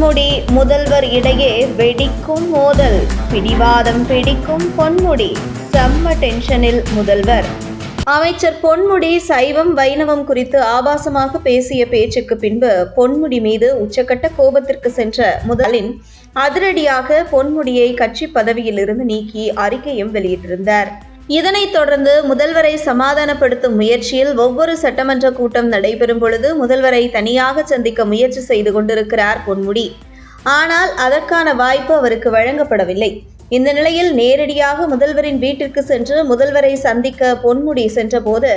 பொன்முடி முதல்வர் இடையே வெடிக்கும் மோதல் பிடிவாதம் பிடிக்கும் பொன்முடி. செம்ம டென்ஷனில் முதல்வர். அமைச்சர் பொன்முடி சைவம் வைணவம் குறித்து ஆபாசமாக பேசிய பேச்சுக்கு பின்பு பொன்முடி மீது உச்சக்கட்ட கோபத்திற்கு சென்ற முதலின் அதிரடியாக பொன்முடியை கட்சி பதவியிலிருந்து நீக்கி அறிக்கையும் வெளியிட்டிருந்தார். இதனைத் தொடர்ந்து முதல்வரை சமாதானப்படுத்தும் முயற்சியில் ஒவ்வொரு சட்டமன்ற கூட்டம் நடைபெறும் பொழுது முதல்வரை தனியாக சந்திக்க முயற்சி செய்து கொண்டிருக்கிறார் பொன்முடி. ஆனால் அதற்கான வாய்ப்பு அவருக்கு வழங்கப்படவில்லை. இந்த நிலையில் நேரடியாக முதல்வரின் வீட்டிற்கு சென்று முதல்வரை சந்திக்க பொன்முடி சென்றபோது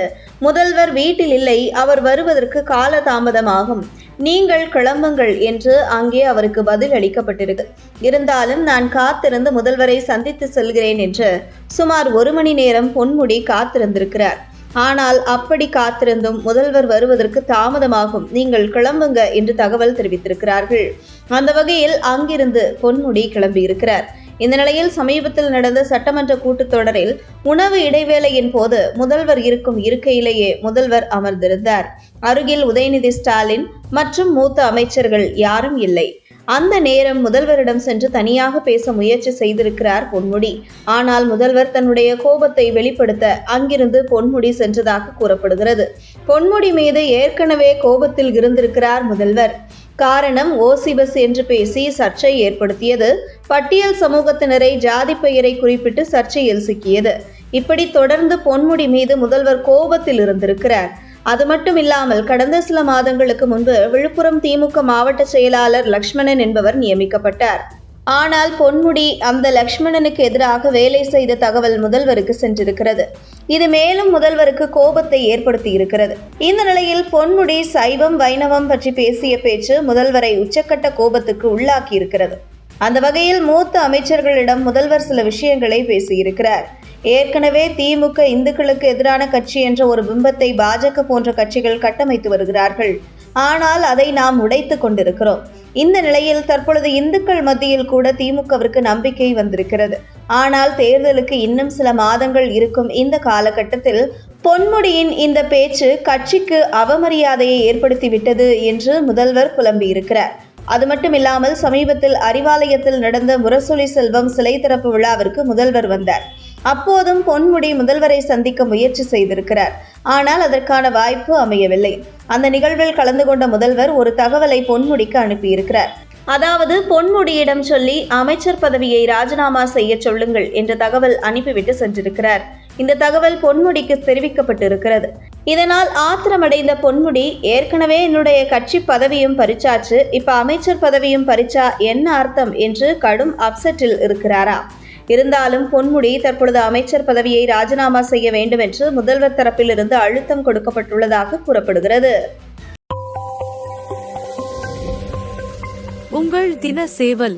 முதல்வர் வீட்டில் இல்லை அவர் வருவதற்கு கால தாமதமாகும் நீங்கள் கிளம்புங்கள் என்று அங்கே அவருக்கு பதில் அளிக்கப்பட்டிருக்கு இருந்தாலும் நான் காத்திருந்து முதல்வரை சந்தித்து செல்கிறேன் என்று சுமார் ஒரு மணி நேரம் பொன்முடி காத்திருந்திருக்கிறார். ஆனால் அப்படி காத்திருந்தும் முதல்வர் வருவதற்கு தாமதமாகும். நீங்கள் கிளம்புங்க என்று தகவல் தெரிவித்திருக்கிறார்கள். அந்த வகையில் அங்கிருந்து பொன்முடி கிளம்பியிருக்கிறார். இந்த நிலையில் சமீபத்தில் நடந்த சட்டமன்ற கூட்டத்தொடரில் உணவு இடைவேளையின் போது முதல்வர் இருக்கும் இருக்கையிலேயே முதல்வர் அமர்ந்திருந்தார். அருகில் உதயநிதி ஸ்டாலின் மற்றும் மூத்த அமைச்சர்கள் யாரும் இல்லை. அந்த நேரம் முதல்வரிடம் சென்று தனியாக பேச முயற்சி செய்திருக்கிறார் பொன்முடி. ஆனால் முதல்வர் தன்னுடைய கோபத்தை வெளிப்படுத்த அங்கிருந்து பொன்முடி சென்றதாக கூறப்படுகிறது. பொன்முடி மீது ஏற்கனவே கோபத்தில் இருந்திருக்கிறார் முதல்வர். காரணம் ஓசி பஸ் என்று பேசி சர்ச்சை ஏற்படுத்தியது. பட்டியல் சமூகத்தினரை ஜாதி பெயரை குறிப்பிட்டு சர்ச்சையில் சிக்கியது. இப்படி தொடர்ந்து பொன்முடி மீது முதல்வர் கோபத்தில் இருந்திருக்கிறார். அது மட்டும் இல்லாமல் கடந்த சில மாதங்களுக்கு முன்பு விழுப்புரம் திமுக மாவட்ட செயலாளர் லக்ஷ்மணன் என்பவர் நியமிக்கப்பட்டார். ஆனால் பொன்முடி அந்த லக்ஷ்மணனுக்கு எதிராக வேலை செய்த தகவல் முதல்வருக்கு சென்றிருக்கிறது. இது மேலும் முதல்வருக்கு கோபத்தை ஏற்படுத்தி இருக்கிறது. இந்த நிலையில் பொன்முடி சைவம் வைணவம் பற்றி பேசிய பேச்சு முதல்வரை உச்சக்கட்ட கோபத்துக்கு உள்ளாக்கி இருக்கிறது. அந்த வகையில் மூத்த அமைச்சர்களிடம் முதல்வர் சில விஷயங்களை பேசியிருக்கிறார். ஏற்கனவே திமுக இந்துக்களுக்கு எதிரான கட்சி என்ற ஒரு பிம்பத்தை பாஜக போன்ற கட்சிகள் கட்டமைத்து வருகிறார்கள். ஆனால் அதை நாம் உடைத்து கொண்டிருக்கிறோம். இந்த நிலையில் தற்பொழுது இந்துக்கள் மத்தியில் கூட திமுகவிற்கு நம்பிக்கை வந்திருக்கிறது. ஆனால் தேர்தலுக்கு இன்னும் சில மாதங்கள் இருக்கும் இந்த காலகட்டத்தில் பொன்முடியின் இந்த பேச்சு கட்சிக்கு அவமரியாதையை ஏற்படுத்திவிட்டது என்று முதல்வர் புலம்பியிருக்கிறார். அது மட்டும் இல்லாமல் சமீபத்தில் அறிவாலயத்தில் நடந்த முரசொலி செல்வம் சிலை திறப்பு விழாவிற்கு முதல்வர் வந்தார். அப்போதும் பொன்முடி முதல்வரை சந்திக்க முயற்சி செய்திருக்கிறார். ஆனால் அதற்கான வாய்ப்பு அமையவில்லை. அந்த நிகழ்வில் கலந்து கொண்ட முதல்வர் ஒரு தகவலை பொன்முடிக்கு அனுப்பியிருக்கிறார். அதாவது பொன்முடியிடம் சொல்லி அமைச்சர் பதவியை ராஜினாமா செய்ய சொல்லுங்கள் என்ற தகவல் அனுப்பிவிட்டு சென்றிருக்கிறார். இந்த தகவல் பொன்முடிக்கு தெரிவிக்கப்பட்டிருக்கிறது. இதனால் ஆத்திரமடைந்த பொன்முடி ஏற்கனவே என்னுடைய கட்சி பதவியும் பறிச்சாச்சு இப்ப அமைச்சர் பதவியும் பறிச்சா என்ன அர்த்தம் என்று கடும் அப்செட்டில் இருக்கிறாரா? இருந்தாலும் பொன்முடி தற்பொழுது அமைச்சர் பதவியை ராஜினாமா செய்ய வேண்டும் என்று முதல்வர் தரப்பிலிருந்து அழுத்தம் கொடுக்கப்பட்டுள்ளதாக கூறப்படுகிறது. உங்கள் தின சேவல்